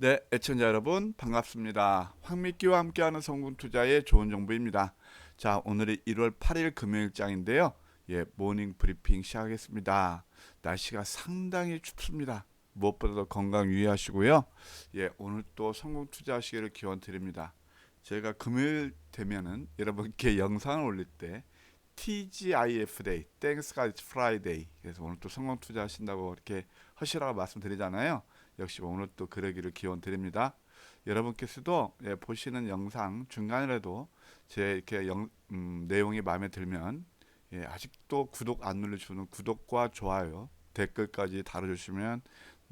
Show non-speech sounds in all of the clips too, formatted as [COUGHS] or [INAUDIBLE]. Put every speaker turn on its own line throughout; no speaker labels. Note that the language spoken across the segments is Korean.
네, 애청자 여러분 반갑습니다. 황미끼와 함께하는 성공 투자의 좋은 정보입니다. 자, 오늘이 1월 8일 금요일장인데요. 예, 모닝 브리핑 시작하겠습니다. 날씨가 상당히 춥습니다. 무엇보다도 건강 유의하시고요. 예, 오늘 또 성공 투자하시기를 기원 드립니다. 제가 금요일 되면은 여러분께 영상을 올릴 때 TGIF 데이, Thanks God Friday. 그래서 오늘 또 성공 투자하신다고 이렇게 하시라고 말씀드리잖아요. 역시 오늘 또 그러기를 기원 드립니다. 여러분께서도 예, 보시는 영상 중간이라도 제 이렇게 영, 음, 내용이 마음에 들면 예, 아직도 구독 안 눌러주는 구독과 좋아요 댓글까지 달아주시면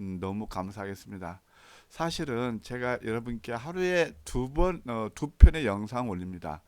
음, 너무 감사하겠습니다. 사실은 제가 여러분께 하루에 두 번, 어, 두 편의 영상 올립니다.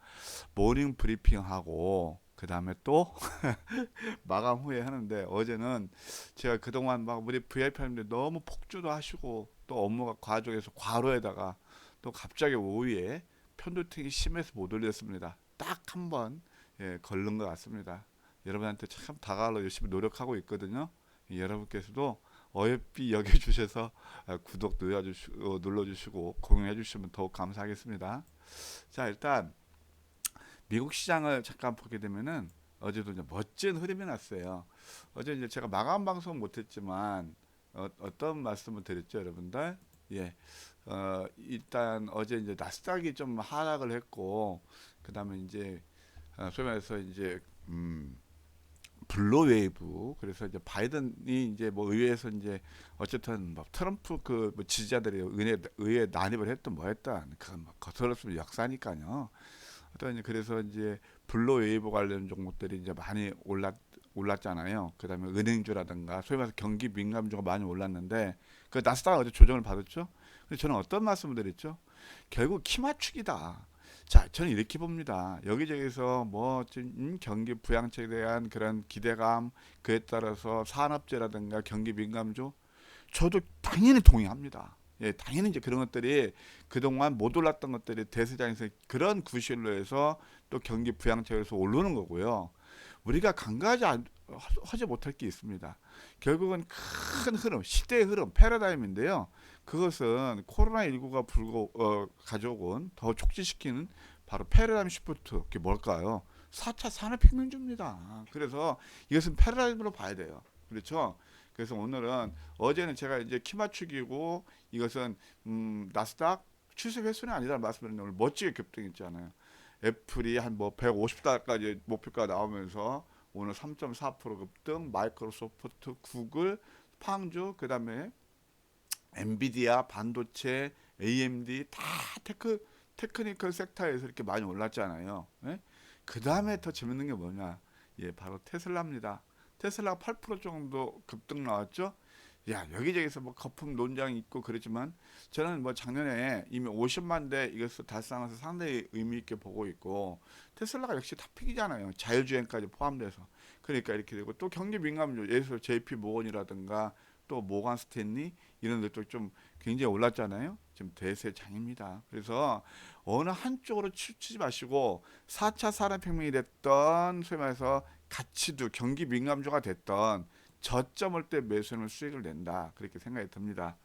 모닝 브리핑하고 그 다음에 또 [LAUGHS] 마감 후에 하는데 어제는 제가 그동안 막 우리 VIP님들 너무 폭주도 하시고 또 업무가 과정에서 과로에다가 또 갑자기 오후에 편도팅이 심해서 못 올렸습니다. 딱 한 번 예, 걸른 것 같습니다. 여러분한테 참 다가가려 열심히 노력하고 있거든요. 예, 여러분께서도 어여삐 여겨주셔서 아, 구독 눌러주시, 어, 눌러주시고 공유해주시면 더욱 감사하겠습니다. 자 일단 미국 시장을 잠깐 보게 되면은 어제도 이제 멋진 흐름이 났어요. 어제 이제 제가 마감 방송 못했지만 어, 어떤 말씀을 드렸죠, 여러분들? 예, 어, 일단 어제 이제 나스닥이 좀 하락을 했고, 그 다음에 이제 어, 소위 말해서 이제 음, 블루웨이브 그래서 이제 바이든이 이제 뭐 의회에서 이제 어쨌든 뭐 트럼프 그 뭐 지지자들이 의회 의회 난입을 했든 뭐 했든 그건 뭐 거슬렀으면 역사니까요. 어떤 이제 그래서 이제 블루 웨이브 관련 종목들이 이제 많이 올랐 올랐잖아요. 그다음에 은행주라든가 소위 말해서 경기 민감주가 많이 올랐는데 그 나스닥 어제 조정을 받았죠. 근데 저는 어떤 말씀을 드렸죠? 결국 키 맞추기다. 자, 저는 이렇게 봅니다. 여기저기서 뭐 지금 음, 경기 부양책에 대한 그런 기대감, 그에 따라서 산업재라든가 경기 민감주, 저도 당연히 동의합니다. 예, 당연히 이제 그런 것들이 그동안 못 올랐던 것들이 대세장에서 그런 구실로 해서 또 경기 부양책에서 오르는 거고요. 우리가 간과하지 하지 못할 게 있습니다. 결국은 큰 흐름, 시대의 흐름, 패러다임인데요. 그것은 코로나19가 불고 어, 가져온 더 촉진시키는 바로 패러다임 시프트. 그게 뭘까요? 4차 산업혁명주입니다. 그래서 이것은 패러다임으로 봐야 돼요. 그렇죠? 그래서 오늘은 어제는 제가 이제 키 맞추기고 이것은 음, 나스닥 추세 횟수는 아니라는 말씀드렸는데 오늘 멋지게 급등했잖아요. 애플이 한 뭐 150달까지 목표가 나오면서 오늘 3.4% 급등, 마이크로소프트, 구글, 팡주, 그다음에 엔비디아, 반도체, AMD 다 테크 테크니컬 섹터에서 이렇게 많이 올랐잖아요. 그 다음에 더 재밌는 게 뭐냐? 예, 바로 테슬라입니다. 테슬라 8% 정도 급등 나왔죠. 야 여기저기서 뭐 거품 논쟁이 있고 그렇지만 저는 뭐 작년에 이미 50만 대 이것을 달성해서 상당히 의미 있게 보고 있고 테슬라가 역시 탑픽이잖아요. 자율주행까지 포함돼서 그러니까 이렇게 되고 또 경기 민감주 예를 들어 JP 모건이라든가 또 모간 스탠리 이런 것도 좀 굉장히 올랐잖아요. 지금 대세장입니다. 그래서 어느 한쪽으로 치우치지 마시고 4차 산업혁명이 됐던 소위 말해서 가치도 경기 민감주가 됐던 저점을 때 매수하면 수익을 낸다 그렇게 생각이 듭니다.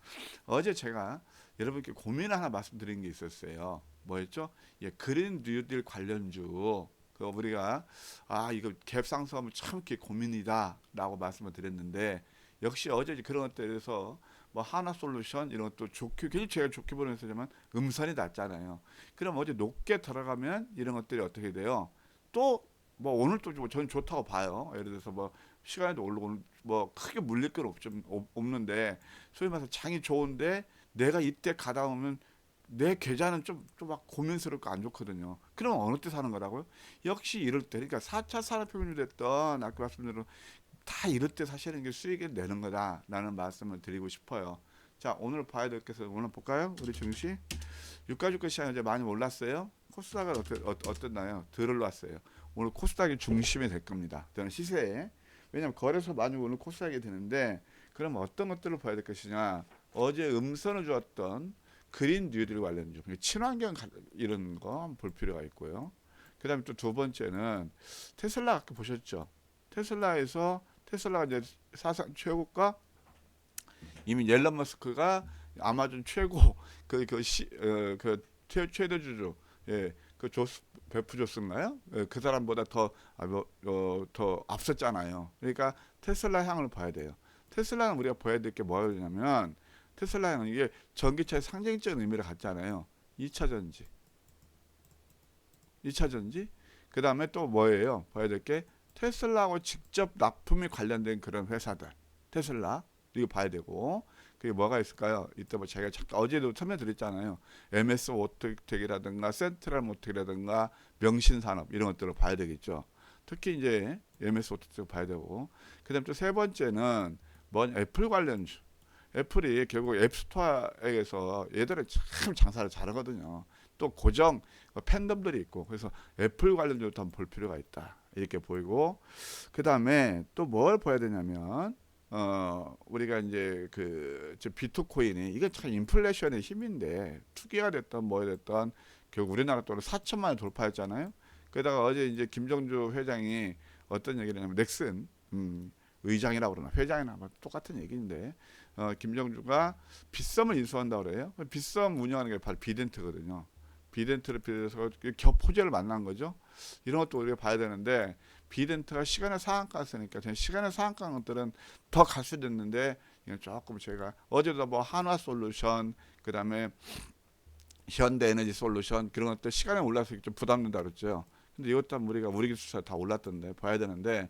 어제 제가 여러분께 고민 하나 말씀드린 게 있었어요. 뭐였죠? 예, 그린 뉴딜 관련주 그 우리가 아 이거 갭 상승하면 참 이렇게 고민이다라고 말씀을 드렸는데 역시 어제 그런 것들에서 뭐 하나 솔루션 이런 것도 좋게 굉장히 제가 좋게 보는 회사지만 음선이 낮잖아요. 그럼 어제 높게 들어가면 이런 것들이 어떻게 돼요? 또 뭐 오늘 또 저는 좋다고 봐요. 예를 들어서 뭐 시간에도 오르고 뭐 크게 물릴 건 없, 없는데 소위 말해서 장이 좋은데 내가 이때 가다 보면 내 계좌는 좀 좀 막 고민스럽고 안 좋거든요. 그럼 어느 때 사는 거라고요? 역시 이럴 때 그러니까 4차 산업혁명이 됐던 아까 말씀대로 다 이럴 때 사시는 게 수익을 내는 거다라는 말씀을 드리고 싶어요. 자 오늘 봐야 될 것은 오늘 볼까요? 우리 증시 유가주가 시장 이제 많이 올랐어요. 코스닥은 어떠, 어, 어땠나요? 덜 올랐어요. 오늘 코스닥이 중심이 될 겁니다. 저는 시세에 왜냐하면 거래소 많이 오늘 코스닥이 되는데 그럼 어떤 것들을 봐야 될 것이냐? 어제 음선을 주었던 그린 뉴딜 관련주, 친환경 가- 이런 거 볼 필요가 있고요. 그다음에 또 두 번째는 테슬라 아까 보셨죠? 테슬라에서 테슬라가 이제 사상 최고가 이미 옐런 머스크가 아마존 최고 [LAUGHS] 그그시어그 최대 주주 예 그 조스 베프 조스인가요? 예, 그 사람보다 더 아, 뭐, 어, 더 앞섰잖아요. 그러니까 테슬라 향을 봐야 돼요. 테슬라는 우리가 봐야 될 게 뭐냐면 테슬라 향은 이게 전기차의 상징적인 의미를 갖잖아요. 2차 전지. 2차 전지. 그 다음에 또 뭐예요? 봐야 될 게 테슬라하고 직접 납품이 관련된 그런 회사들. 테슬라. 이거 봐야 되고. 그게 뭐가 있을까요? 이때 뭐 제가 잠깐 어제도 설명드렸잖아요. MS 오토텍이라든가 센트럴 모텍이라든가 명신산업 이런 것들을 봐야 되겠죠. 특히 이제 MS 오토텍 봐야 되고. 그다음 또 세 번째는 뭔 애플 관련주. 애플이 결국 앱스토어에서 얘들은 참 장사를 잘하거든요. 또 고정 팬덤들이 있고 그래서 애플 관련주도 한번 볼 필요가 있다 이렇게 보이고 그 다음에 또 뭘 봐야 되냐면 어 우리가 이제 그저 비트코인이 이게 참 인플레이션의 힘인데 투기가 됐던 뭐 됐던 결국 우리나라 돈은 4천만을 돌파했잖아요. 게다가 어제 이제 김정주 회장이 어떤 얘기를 하냐면 넥슨 음, 의장이라고 그러나 회장이나 뭐 똑같은 얘기인데 어, 김정주가 빗썸을 인수한다고 그래요. 빗썸 운영하는 게 바로 비덴트거든요. 비덴트를 비롯해서 겹포제를 만난 거죠. 이런 것도 우리가 봐야 되는데 비덴트가 시간의 상한가 쓰니까 저는 시간의 상한가 것들은 더 있는데 이건 조금 제가 어제도 뭐 한화 솔루션 그다음에 현대 에너지 솔루션 그런 것들 시간에 올라서 좀 부담된다 그랬죠. 근데 이것도 우리가 우리 기술사 다 올랐던데 봐야 되는데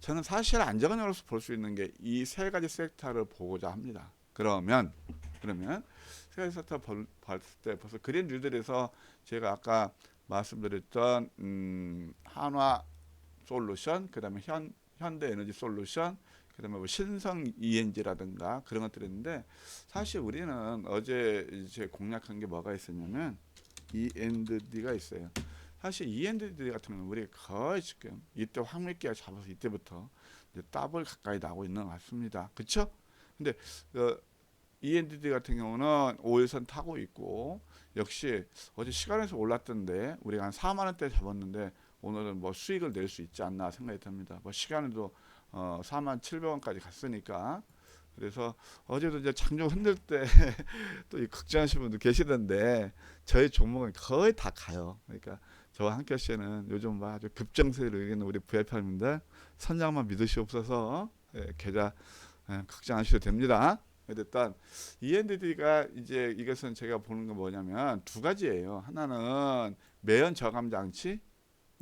저는 사실 안정적으로서 볼 수 있는 게 이 세 가지 섹터를 보고자 합니다. 그러면 그러면 세 가지 섹터 볼- 봤을 때 벌써 그린 뉴들에서 제가 아까 말씀드렸던 음, 한화 솔루션 그다음에 현 현대 에너지 솔루션 그다음에 뭐 신성 ENG라든가 그런 것들이 있는데 사실 우리는 어제 이제 공략한 게 뭐가 있었냐면 END가 있어요. 사실 END 같은 경우는 우리 거의 지금 이때 황미기가 잡아서 이때부터 이제 더블 가까이 나오고 있는 것 같습니다. 그렇죠? 근데 어, END 같은 경우는 5일선 타고 있고 역시 어제 시간에서 올랐던데 우리가 한 4만 원대 잡았는데 오늘은 뭐 수익을 낼 수 있지 않나 생각이 듭니다. 뭐 시간에도 어 4만 700원까지 갔으니까 그래서 어제도 이제 장중 흔들 때 [LAUGHS] 또 이 걱정하시는 분들 계시던데 저희 종목은 거의 다 가요. 그러니까 저와 함께 하시는 요즘 뭐 아주 급정세를 이기는 우리 VIP분들 선장만 믿으시옵소서 예, 계좌 예, 걱정하셔도 됩니다. 일단 ENDD가 이제 이것은 제가 보는 건 뭐냐면 두 가지예요. 하나는 매연 저감 장치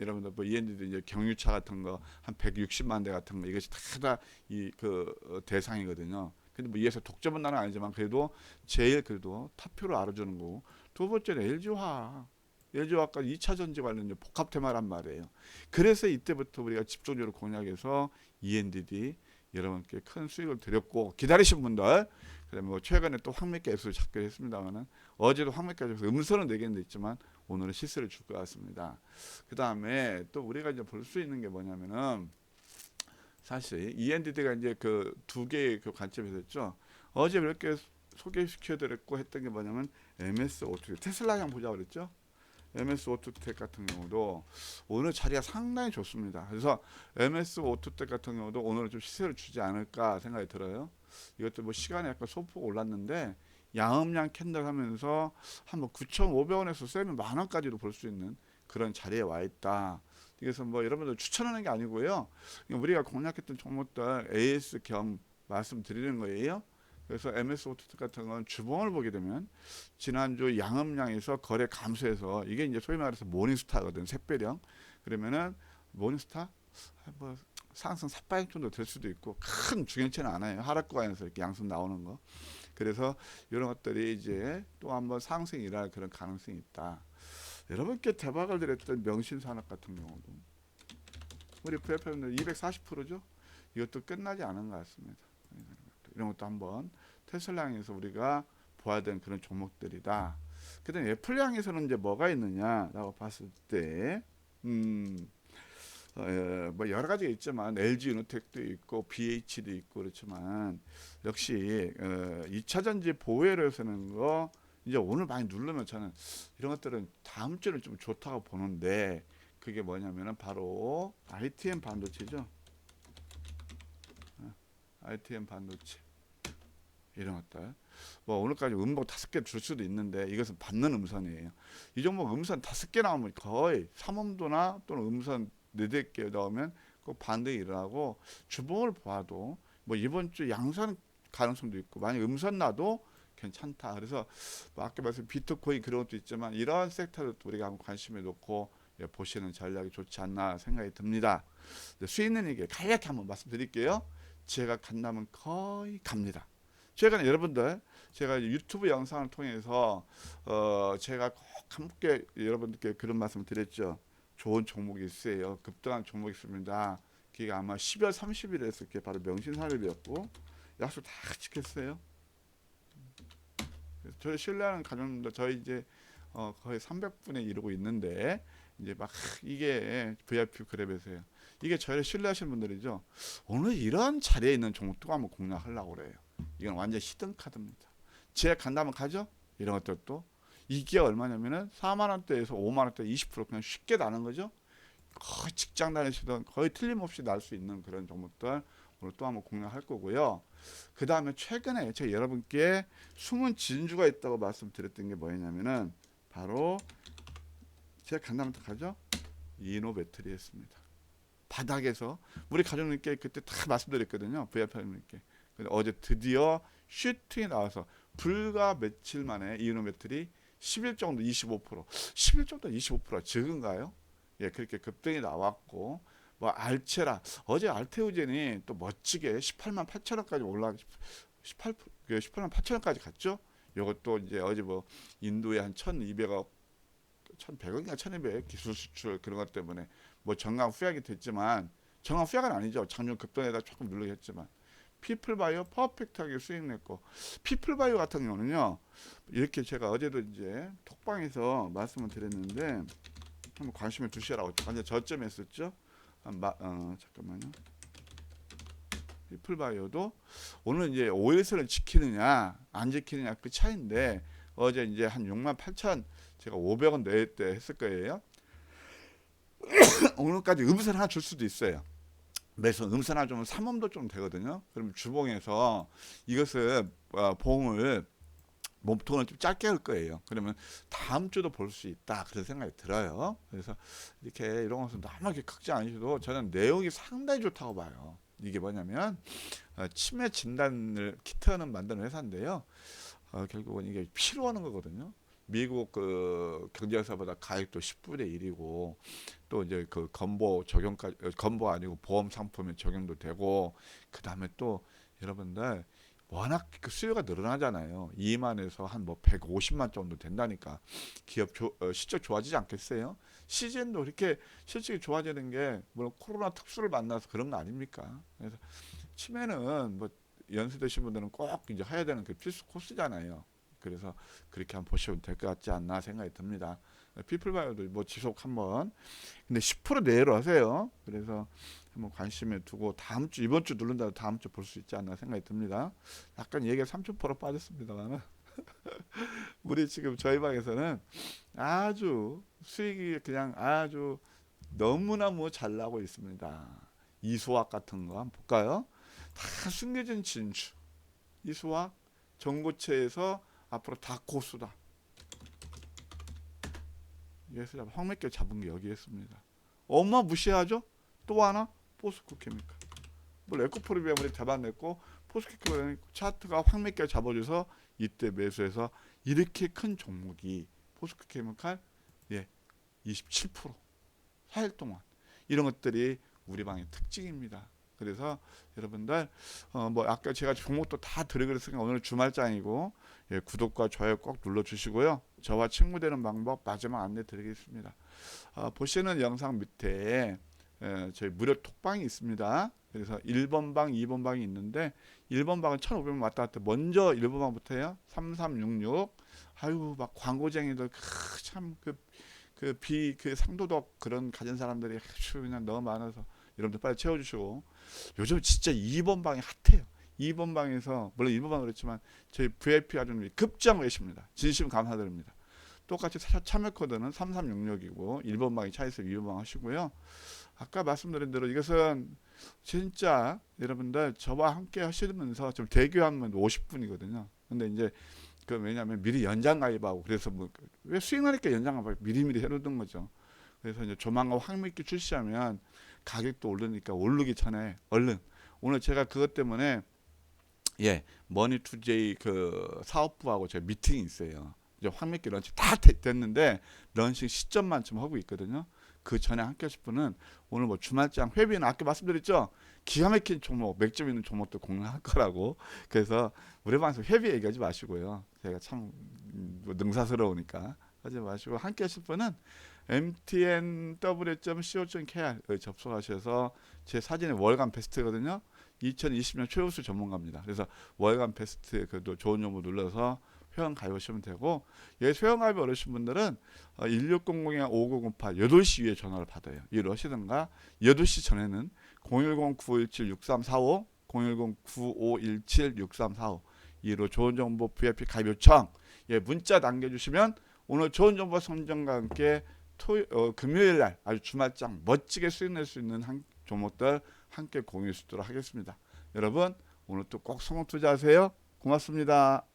여러분들 뭐 ENDD 이제 경유차 같은 거 한 160만 대 같은 거 이것이 다다이 그 대상이거든요. 근데 뭐 이에서 독점은 나는 아니지만 그래도 제일 그래도 타표를 알아주는 거고 두 번째는 LG화 LG화가 2차 전지 관련 복합 테마란 말이에요. 그래서 이때부터 우리가 집중적으로 공략해서 ENDD 여러분께 큰 수익을 드렸고 기다리신 분들 그다음에 뭐 최근에 또 황매가 S를 찾기로 했습니다만은 어제도 황매가 S에서 음선은 내겠는데 있지만 오늘은 실수를 줄 것 같습니다. 그 다음에 또 우리가 이제 볼 수 있는 게 뭐냐면은 사실 ENDD가 이제 그 두 개의 그 관점이 됐죠. 어제 이렇게 소개시켜드렸고 했던 게 뭐냐면 MS 오토텍 테슬라형 보자 그랬죠. MS 오토텍 같은 경우도 오늘 자리가 상당히 좋습니다. 그래서 MS 오토텍 같은 경우도 오늘은 좀 시세를 주지 않을까 생각이 들어요. 이것도 뭐 시간에 약간 소폭 올랐는데 양음양 캔들 하면서 한 뭐 9,500원에서 세면 만 원까지도 볼 수 있는 그런 자리에 와 있다. 그래서 뭐 여러분들 추천하는 게 아니고요. 우리가 공략했던 종목들 AS 겸 말씀드리는 거예요. 그래서 MS 오토텍 같은 건 주봉을 보게 되면 지난주 양음량에서 거래 감소해서 이게 이제 소위 말해서 모닝스타거든 샛별형. 그러면은 모닝스타 아, 뭐 상승 4% 정도 될 수도 있고 큰 중요치는 않아요. 하락 구간에서 이렇게 양승 나오는 거. 그래서 이런 것들이 이제 또 한번 상승이 일어날 그런 가능성이 있다. 여러분께 대박을 드렸던 명신산업 같은 경우도. 우리 VF는 240%죠? 이것도 끝나지 않은 것 같습니다 이런 것도 한번 테슬라향에서 우리가 보아야 되는 그런 종목들이다. 그다음 애플향에서는 이제 뭐가 있느냐라고 봤을 때, 음, 어, 예, 뭐 여러 가지가 있지만 LG 유노텍도 있고 BH도 있고 그렇지만 역시 어, 2차 전지 보호를 쓰는 거 이제 오늘 많이 누르면 저는 이런 것들은 다음 주는 좀 좋다고 보는데 그게 뭐냐면은 바로 ITM 반도체죠. ITM 반도체 이런 것들 뭐 오늘까지 음복 다섯 개 줄 수도 있는데 이것은 받는 음선이에요. 이 종목 음선 다섯 개 나오면 거의 삼음도나 또는 음선 네댓 개 나오면 꼭 반등이 일어나고 주봉을 봐도 뭐 이번 주 양선 가능성도 있고 만약 음선 나도 괜찮다. 그래서 뭐 아까 말씀 비트코인 그런 것도 있지만 이러한 섹터를 또 우리가 한번 관심을 놓고 예, 보시는 전략이 좋지 않나 생각이 듭니다. 근데 수익는에게 간략히 한번 말씀드릴게요. 제가 간다면 거의 갑니다. 최근에 여러분들 제가 유튜브 영상을 통해서 어 제가 꼭 함께 여러분들께 그런 말씀 드렸죠. 좋은 종목이 있어요. 급등한 종목이 있습니다. 그게 아마 12월 30일에 했을 게 바로 명신살입이었고 약속 다 지켰어요. 그래서 저희 신뢰하는 가족님들 저희 이제 어 거의 300분에 이르고 있는데 이제 막 이게 VIP 그랩에서요. 이게 저희를 신뢰하시는 분들이죠. 오늘 이런 자리에 있는 종목도 한번 공략하려고 그래요. 이건 완전 히든 카드입니다. 제가 간다면 가죠? 이런 것들도 이게 얼마냐면은 4만 원대에서 5만 원대 20% 그냥 쉽게 나는 거죠. 거의 직장 다니시던 거의 틀림없이 날 수 있는 그런 종목들 오늘 또 한번 공략할 거고요. 그 다음에 최근에 제가 여러분께 숨은 진주가 있다고 말씀드렸던 게 뭐였냐면은 바로 제가 간다면 또 가죠? 이노 배터리였습니다. 바닥에서 우리 가족님께 그때 다 말씀드렸거든요. VIP님께. 어제 드디어 슈팅이 나와서 불과 며칠 만에 이노 배터리 10일 정도 25% 10일 정도 25%가 적은가요? 예, 그렇게 급등이 나왔고 뭐 알체라 어제 알테우젠이 또 멋지게 18만 8천 원까지 올라 18 18만 8천 원까지 갔죠. 이것도 이제 어제 뭐 인도에 한 1,200억 1,100억인가 1,200 기술 수출 그런 것 때문에 뭐 정강 후약이 됐지만 정강 후약은 아니죠. 작년 급등에다 조금 했지만 피플바이오 퍼펙트하게 수익 냈고 피플바이오 같은 경우는요. 이렇게 제가 어제도 이제 톡방에서 말씀을 드렸는데 한번 관심을 두시라고 완전 저점에 했었죠. 한 마, 어, 잠깐만요. 피플바이오도 오늘 이제 5일선을 지키느냐 안 지키느냐 그 차이인데 어제 이제 한 6만 8천 제가 500원 낼때 했을 거예요. [COUGHS] 오늘까지 음선 하나 줄 수도 있어요. 매수 하나 주면 3원도 좀 되거든요. 그러면 주봉에서 이것을 어, 봉을 몸통을 좀 짧게 할 거예요. 그러면 다음 주도 볼 수 있다 그런 생각이 들어요. 그래서 이렇게 이런 것은 너무 이렇게 크지 않으셔도 저는 내용이 상당히 좋다고 봐요. 이게 뭐냐면 어, 치매 진단을 키트는 만드는 회사인데요. 어, 결국은 이게 필요하는 거거든요. 미국 그 경제사보다 가액도 10분의 1이고 또 이제 그 건보 적용까지 어, 건보 아니고 보험 상품에 적용도 되고 그 다음에 또 여러분들 워낙 그 수요가 늘어나잖아요. 2만에서 한 뭐 150만 정도 된다니까 기업 조, 어, 실적 좋아지지 않겠어요? 시즌도 이렇게 실적이 좋아지는 게 물론 코로나 특수를 만나서 그런 거 아닙니까? 그래서 치매는 뭐 연세되신 분들은 꼭 이제 해야 되는 그 필수 코스잖아요. 그래서 그렇게 한번 보시면 될 것 같지 않나 생각이 듭니다. 피플바이오도 뭐 지속 한번 근데 10% 내로 하세요. 그래서 한번 관심을 두고 다음 주 이번 주 누른다고 다음 주 볼 수 있지 않나 생각이 듭니다. 약간 얘기가 30% 빠졌습니다만은 [LAUGHS] 우리 지금 저희 방에서는 아주 수익이 그냥 아주 너무너무 잘 나고 있습니다. 이수학 같은 거 한번 볼까요? 다 숨겨진 진주. 이수학 전고체에서 앞으로 다 고수다. 그래서 황맥결 잡은 게 여기였습니다. 엄마 무시하죠? 또 하나 포스코 케미칼. 뭐 에코프리비엄을 잡아냈고 포스코 케미칼 차트가 황맥결 잡아줘서 이때 매수해서 이렇게 큰 종목이 포스코 케미칼 예 27% 4일 동안 이런 것들이 우리 방의 특징입니다. 그래서 여러분들 어 뭐 아까 제가 종목도 다 드려그랬으니까 오늘 주말장이고 예, 구독과 좋아요 꼭 눌러주시고요. 저와 친구되는 방법 마지막 안내 드리겠습니다. 어, 보시는 영상 밑에 예, 저희 무료 톡방이 있습니다. 그래서 1번 방, 2번 방이 있는데 1번 방은 1,500원 왔다 갔다 먼저 1번 방부터 해요. 3366 아유 막 광고쟁이들 참그 그 비그 상도덕 그런 가진 사람들이 그냥 너무 많아서 여러분들 빨리 채워 주시고 요즘 진짜 2번 방이 핫해요. 2번 방에서 물론 1번 방 그렇지만 저희 VIP 아주님이 급장 계십니다. 진심 감사드립니다. 똑같이 차- 참여 코드는 3366이고 1번 방이 차 있으면 2번 방 하시고요. 아까 말씀드린 대로 이것은 진짜 여러분들 저와 함께 하시면서 좀 대교하면 50분이거든요. 근데 이제 그 왜냐하면 미리 연장 가입하고 그래서 뭐 왜 수익나니까 연장 가입 미리미리 해놓는 거죠. 그래서 이제 조만간 황미끼 출시하면 가격도 오르니까 오르기 전에 얼른 오늘 제가 그것 때문에 예 머니 투제이 그 사업부하고 제가 미팅이 있어요. 이제 황미끼 런치 다 되- 됐는데 런칭 시점만 좀 하고 있거든요. 그 전에 함께 하실 분은 오늘 뭐 주말장 회비는 아까 말씀드렸죠. 기가 막힌 종목, 맥점 있는 종목도 공유할 거라고. 그래서 우리 방송 회비 얘기하지 마시고요. 제가 참 음, 뭐 능사스러우니까 하지 마시고 함께 하실 분은 mtnw.co.kr 접속하셔서 제 사진의 월간 베스트거든요. 2020년 최우수 전문가입니다. 그래서 월간 베스트 그도 좋은 정보 눌러서 회원 가입하시면 되고 예, 회원 가입 어려우신 분들은 1600-5908 8시 위에 전화를 받아요. 이를 하시든가 8시 전에는 010-9517-6345 010-9517-6345 이로 좋은 정보 VIP 가입 요청 예, 문자 남겨주시면 오늘 좋은 정보 선정과 함께 토, 어, 금요일 날 아주 주말장 멋지게 수익 낼 수 있는 한, 종목들 함께 공유할 수 있도록 하겠습니다. 여러분 오늘 또 꼭 성공 투자하세요. 고맙습니다.